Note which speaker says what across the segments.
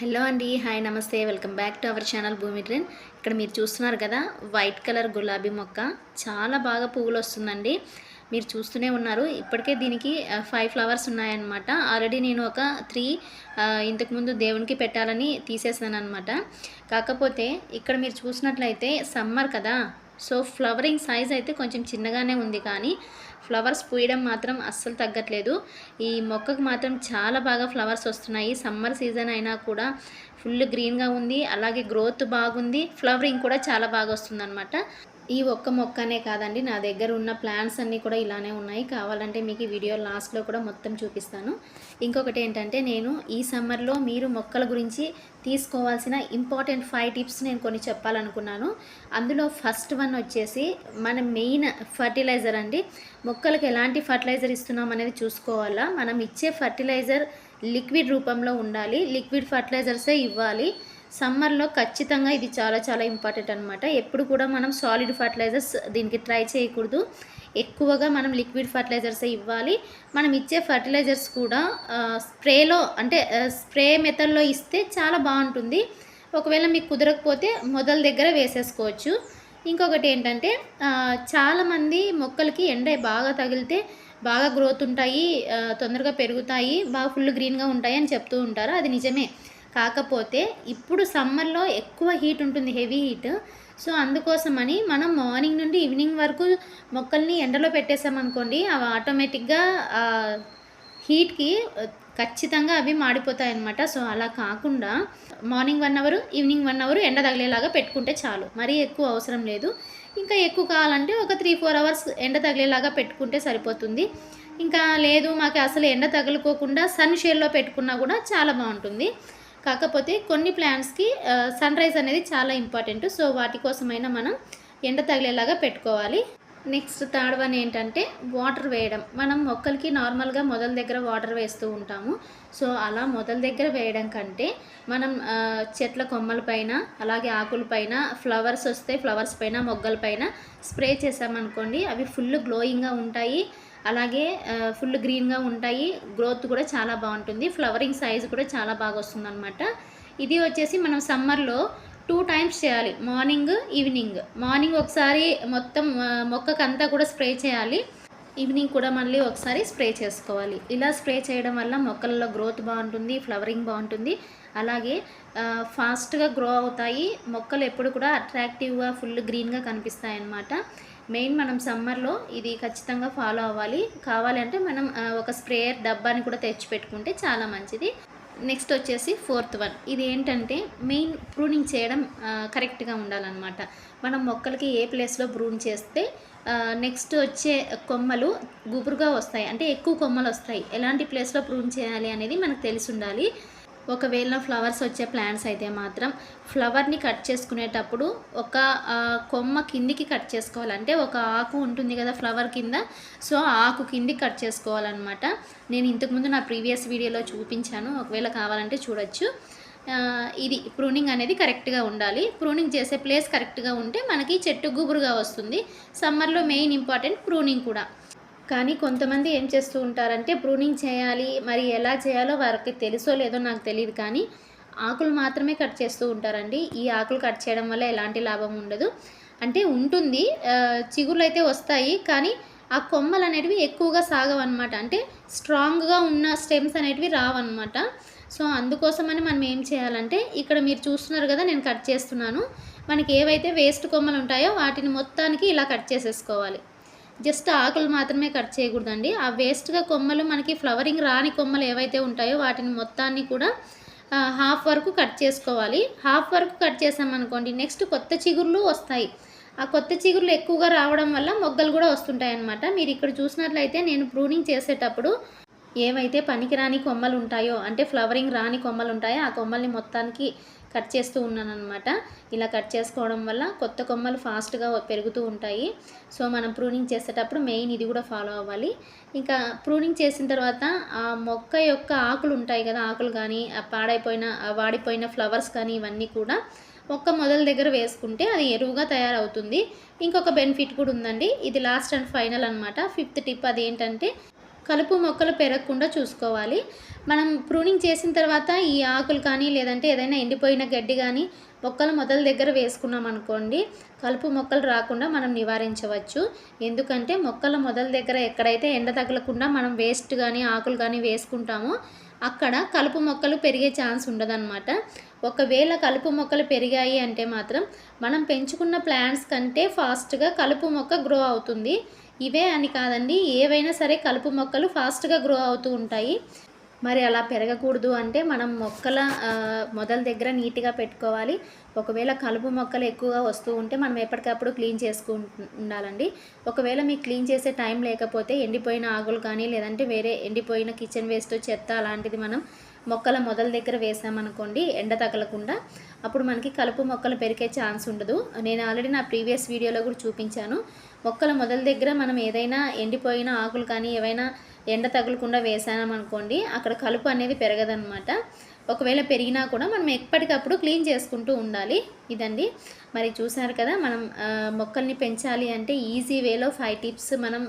Speaker 1: Hello అండి hi నమస్తే. Welcome back to our channel Bhoomi trend ఇక్కడ మీరు చూస్తున్నారు కదా వైట్ కలర్ గులాబీ మొక్క. చాలా బాగా పువ్వులు వస్తుందండి మీరు చూస్తూనే ఉన్నారు. ఇప్పటికే దీనికి ఫైవ్ ఫ్లవర్స్ ఉన్నాయన్నమాట. ఆల్రెడీ నేను ఒక త్రీ ఇంతకుముందు దేవునికి పెట్టాలని తీసేసాను అనమాట కాకపోతే ఇక్కడ మీరు చూసినట్లయితే సమ్మర్ కదా. సో ఫ్లవరింగ్ సైజ్ అయితే కొంచెం చిన్నగానే ఉంది కానీ ఫ్లవర్స్ పూయడం మాత్రం అస్సలు తగ్గట్లేదు. ఈ మొక్కకు మాత్రం చాలా బాగా ఫ్లవర్స్ వస్తున్నాయి. సమ్మర్ సీజన్ అయినా కూడా ఫుల్ గ్రీన్గా ఉంది. అలాగే గ్రోత్ బాగుంది. ఫ్లవరింగ్ కూడా చాలా బాగా వస్తుంది ఈ ఒక్క మొక్కనే కాదండి. నా దగ్గర ఉన్న ప్లాంట్స్ అన్నీ కూడా ఇలానే ఉన్నాయి. కావాలంటే మీకు ఈ వీడియో లాస్ట్లో కూడా మొత్తం చూపిస్తాను. ఇంకొకటి ఏంటంటే నేను ఈ సమ్మర్లో మీరు మొక్కల గురించి తీసుకోవాల్సిన ఇంపార్టెంట్ ఫైవ్ టిప్స్ నేను కొన్ని చెప్పాలనుకున్నాను. అందులో ఫస్ట్ వన్ వచ్చేసి మన మెయిన్ ఫర్టిలైజర్ అండి. మొక్కలకు ఎలాంటి ఫర్టిలైజర్ ఇస్తున్నాం అనేది చూసుకోవాలా. మనం ఇచ్చే ఫర్టిలైజర్ లిక్విడ్ రూపంలో ఉండాలి. లిక్విడ్ ఫర్టిలైజర్సే ఇవ్వాలి. సమ్మర్లో ఖచ్చితంగా ఇది చాలా చాలా ఇంపార్టెంట్ అనమాట ఎప్పుడు కూడా మనం సాలిడ్ ఫర్టిలైజర్స్ దీనికి ట్రై చేయకూడదు. ఎక్కువగా మనం లిక్విడ్ ఫర్టిలైజర్స్ ఇవ్వాలి. మనం ఇచ్చే ఫర్టిలైజర్స్ కూడా స్ప్రేలో అంటే స్ప్రే మెథడ్లో ఇస్తే చాలా బాగుంటుంది. ఒకవేళ మీకు కుదరకపోతే మొదల దగ్గర వేసేసుకోవచ్చు. ఇంకొకటి ఏంటంటే చాలామంది మొక్కలకి ఎండ బాగా తగిలితే బాగా గ్రోత్ ఉంటాయి తొందరగా పెరుగుతాయి బాగా ఫుల్ గ్రీన్గా ఉంటాయి అని చెప్తూ ఉంటారు. అది నిజమే. కాకపోతే ఇప్పుడు సమ్మర్లో ఎక్కువ హీట్ ఉంటుంది హెవీ హీట్. సో అందుకోసమని మనం మార్నింగ్ నుండి ఈవినింగ్ వరకు మొక్కల్ని ఎండలో పెట్టేసామనుకోండి అవి ఆటోమేటిక్గా హీట్కి ఖచ్చితంగా అవి మాడిపోతాయి అన్నమాట సో అలా కాకుండా morning one hour evening one hour ఎండ తగిలేలాగా పెట్టుకుంటే చాలు. మరీ ఎక్కువ అవసరం లేదు. ఇంకా ఎక్కువ కావాలంటే ఒక త్రీ ఫోర్ అవర్స్ ఎండ తగిలేలాగా పెట్టుకుంటే సరిపోతుంది. ఇంకా లేదు మాకు అసలు ఎండ తగులుకోకుండా సన్ షేడ్లో పెట్టుకున్నా కూడా చాలా బాగుంటుంది. కాకపోతే కొన్ని ప్లాంట్స్కి సన్ రైజ్ అనేది చాలా ఇంపార్టెంట్. సో వాటి కోసమైనా మనం ఎండ తగిలేలాగా పెట్టుకోవాలి. నెక్స్ట్ థర్డ్ వన్ ఏంటంటే వాటర్ వేయడం. మనం మొక్కలకి నార్మల్గా మొదల దగ్గర వాటర్ వేస్తూ ఉంటాము. సో అలా మొదల దగ్గర వేయడం కంటే మనం చెట్ల కొమ్మలపైన అలాగే ఆకులపైన ఫ్లవర్స్ వస్తే ఫ్లవర్స్ పైన మొగ్గలపైన స్ప్రే చేసామనుకోండి అవి ఫుల్ గ్లోయింగ్గా ఉంటాయి. అలాగే ఫుల్ గ్రీన్గా ఉంటాయి. గ్రోత్ కూడా చాలా బాగుంటుంది. ఫ్లవరింగ్ సైజ్ కూడా చాలా బాగా వస్తుందన్నమాట. ఇది వచ్చేసి మనం సమ్మర్లో టూ టైమ్స్ చేయాలి. Morning evening. మార్నింగ్ ఒకసారి మొత్తం మొక్కకంతా కూడా స్ప్రే చేయాలి. ఈవినింగ్ కూడా మళ్ళీ ఒకసారి స్ప్రే చేసుకోవాలి. ఇలా స్ప్రే చేయడం వల్ల మొక్కలలో గ్రోత్ బాగుంటుంది ఫ్లవరింగ్ బాగుంటుంది. అలాగే ఫాస్ట్గా గ్రో అవుతాయి. మొక్కలు ఎప్పుడు కూడా అట్రాక్టివ్గా ఫుల్ గ్రీన్గా కనిపిస్తాయి అన్నమాట మెయిన్ మనం సమ్మర్లో ఇది ఖచ్చితంగా ఫాలో అవ్వాలి. కావాలంటే మనం ఒక స్ప్రేయర్ డబ్బాని కూడా తెచ్చి పెట్టుకుంటే చాలా మంచిది. నెక్స్ట్ వచ్చేసి ఫోర్త్ వన్. ఇది ఏంటంటే మెయిన్ ప్రూనింగ్ చేయడం కరెక్ట్గా ఉండాలన్నమాట. మనం మొక్కలకి ఏ ప్లేస్లో ప్రూన్ చేస్తే నెక్స్ట్ వచ్చే కొమ్మలు గుబురుగా వస్తాయి. అంటే ఎక్కువ కొమ్మలు వస్తాయి. ఎలాంటి ప్లేస్లో ప్రూన్ చేయాలి అనేది మనకు తెలిసి ఉండాలి. ఒకవేళ ఫ్లవర్స్ వచ్చే ప్లాంట్స్ అయితే మాత్రం ఫ్లవర్ని కట్ చేసుకునేటప్పుడు ఒక కొమ్మ కిందికి కట్ చేసుకోవాలంటే ఒక ఆకు ఉంటుంది కదా ఫ్లవర్ కింద సో ఆకు కిందికి కట్ చేసుకోవాలన్నమాట. నేను ఇంతకుముందు నా ప్రీవియస్ వీడియోలో చూపించాను. ఒకవేళ కావాలంటే చూడొచ్చు. ఇది ప్రూనింగ్ అనేది కరెక్ట్గా ఉండాలి. ప్రూనింగ్ చేసే ప్లేస్ కరెక్ట్గా ఉంటే మనకి చెట్టు గుబురుగా వస్తుంది. సమ్మర్లో మెయిన్ ఇంపార్టెంట్ ప్రూనింగ్ కూడా. కానీ కొంతమంది ఏం చేస్తూ ఉంటారంటే ప్రూనింగ్ చేయాలి మరి ఎలా చేయాలో వారికి తెలుసో లేదో నాకు తెలియదు కానీ ఆకులు మాత్రమే కట్ చేస్తూ ఉంటారండి. ఈ ఆకులు కట్ చేయడం వల్ల ఎలాంటి లాభం ఉండదు. అంటే ఉంటుంది చిగురులు అయితే వస్తాయి కానీ ఆ కొమ్మలు అనేటివి ఎక్కువగా సాగవన్నమాట. అంటే స్ట్రాంగ్గా ఉన్న స్టెమ్స్ అనేటివి రావన్నమాట. సో అందుకోసమని మనం ఏం చేయాలంటే ఇక్కడ మీరు చూస్తున్నారు కదా నేను కట్ చేస్తున్నాను. మనకి ఏవైతే వేస్ట్ కొమ్మలు ఉంటాయో వాటిని మొత్తానికి ఇలా కట్ చేసేసుకోవాలి. జస్ట్ ఆకులు మాత్రమే కట్ చేయకూడదండి. ఆ వేస్ట్గా కొమ్మలు మనకి ఫ్లవరింగ్ రాని కొమ్మలు ఏవైతే ఉంటాయో వాటిని మొత్తాన్ని కూడా హాఫ్ వరకు కట్ చేసుకోవాలి. హాఫ్ వరకు కట్ చేసామనుకోండి నెక్స్ట్ కొత్త చిగుర్లు వస్తాయి. ఆ కొత్త చిగుర్లు ఎక్కువగా రావడం వల్ల మొగ్గలు కూడా వస్తుంటాయి అన్నమాట మీరు ఇక్కడ చూసినట్లయితే నేను ప్రూనింగ్ చేసేటప్పుడు ఏవైతే పనికిరాని కొమ్మలు ఉంటాయో అంటే ఫ్లవరింగ్ రాని కొమ్మలు ఉంటాయో ఆ కొమ్మల్ని మొత్తానికి కట్ చేస్తూ ఉన్నాను అనమాట ఇలా కట్ చేసుకోవడం వల్ల కొత్త కొమ్మలు ఫాస్ట్గా పెరుగుతూ ఉంటాయి. సో మనం ప్రూనింగ్ చేసేటప్పుడు మెయిన్ ఇది కూడా ఫాలో అవ్వాలి. ఇంకా ప్రూనింగ్ చేసిన తర్వాత ఆ మొక్క యొక్క ఆకులు ఉంటాయి కదా ఆకులు కానీ ఆ పాడైపోయిన వాడిపోయిన ఫ్లవర్స్ కానీ ఇవన్నీ కూడా మొక్క మొదల దగ్గర వేసుకుంటే అది ఎరువుగా తయారవుతుంది. ఇంకొక బెనిఫిట్ కూడా ఉందండి. ఇది లాస్ట్ అండ్ ఫైనల్ అనమాట ఫిఫ్త్ టిప్ అది ఏంటంటే కలుపు మొక్కలు పెరగకుండా చూసుకోవాలి. మనం ప్రూనింగ్ చేసిన తర్వాత ఈ ఆకులు కానీ లేదంటే ఏదైనా ఎండిపోయిన గడ్డి కానీ మొక్కలు మొదల దగ్గర వేసుకున్నాం అనుకోండి కలుపు మొక్కలు రాకుండా మనం నివారించవచ్చు. ఎందుకంటే మొక్కల మొదల దగ్గర ఎక్కడైతే ఎండ తగలకుండా మనం వేస్ట్ కానీ ఆకులు కానీ వేసుకుంటామో అక్కడ కలుపు మొక్కలు పెరిగే ఛాన్స్ ఉండదన్నమాట. ఒకవేళ కలుపు మొక్కలు పెరిగాయి అంటే మాత్రం మనం పెంచుకున్న ప్లాంట్స్ కంటే ఫాస్ట్గా కలుపు మొక్క గ్రో అవుతుంది. ఇవే అని కాదండి. ఏవైనా సరే కలుపు మొక్కలు ఫాస్ట్గా గ్రో అవుతూ ఉంటాయి. మరి అలా పెరగకూడదు అంటే మనం మొక్కల మొదల దగ్గర నీట్గా పెట్టుకోవాలి. ఒకవేళ కలుపు మొక్కలు ఎక్కువగా వస్తూ ఉంటే మనం ఎప్పటికప్పుడు క్లీన్ చేసుకు ఉండాలండి. ఒకవేళ మీకు క్లీన్ చేసే టైం లేకపోతే ఎండిపోయిన ఆకులు కానీ లేదంటే వేరే ఎండిపోయిన కిచెన్ వేస్ట్ చెత్త అలాంటిది మనం మొక్కల మొదల దగ్గర వేసామనుకోండి ఎండ తగలకుండా అప్పుడు మనకి కలుపు మొక్కలు పెరిగే ఛాన్స్ ఉండదు. నేను ఆల్రెడీ నా ప్రీవియస్ వీడియోలో కూడా చూపించాను. మొక్కల మొదల దగ్గర మనం ఏదైనా ఎండిపోయిన ఆకులు కానీ ఏవైనా ఎండ తగలకుండా వేసామనుకోండి అక్కడ కలుపు అనేది పెరగదనమాట ఒకవేళ పెరిగినా కూడా మనం ఎప్పటికప్పుడు క్లీన్ చేసుకుంటూ ఉండాలి. ఇదండి. మరి చూసారు కదా మనం మొక్కల్ని పెంచాలి అంటే ఈజీ వేలో ఫైవ్ టిప్స్ మనం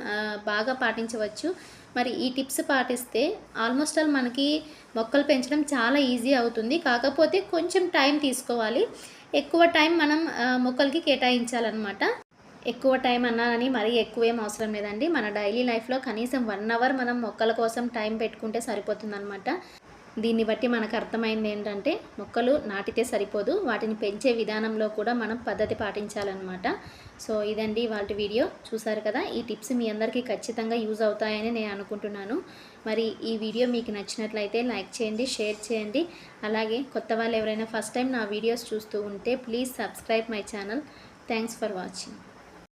Speaker 1: బాగా పాటించవచ్చు. మరి ఈ టిప్స్ పాటిస్తే ఆల్మోస్ట్ ఆల్ మనకి మొక్కలు పెంచడం చాలా ఈజీ అవుతుంది. కాకపోతే కొంచెం టైం తీసుకోవాలి. ఎక్కువ టైం మనం మొక్కలకి కేటాయించాలన్నమాట. ఎక్కువ టైం అన్నానని మరీ ఎక్కువ ఏం అవసరం లేదండి. మన డైలీ లైఫ్లో కనీసం వన్ అవర్ మనం మొక్కల కోసం టైం పెట్టుకుంటే సరిపోతుందన్నమాట. దీన్ని బట్టి మనకు అర్థమైంది ఏంటంటే మొక్కలు నాటితే సరిపోదు. వాటిని పెంచే విధానంలో కూడా మనం పద్ధతి పాటించాలన్నమాట. సో ఇదండి వాళ్ళ వీడియో. చూసారు కదా ఈ టిప్స్ మీ అందరికీ ఖచ్చితంగా యూజ్ అవుతాయని నేను అనుకుంటున్నాను. మరి ఈ వీడియో మీకు నచ్చినట్లయితే లైక్ చేయండి షేర్ చేయండి. అలాగే కొత్త వాళ్ళు ఎవరైనా ఫస్ట్ టైం నా వీడియోస్ చూస్తూ ఉంటే please subscribe my channel. Thanks for watching.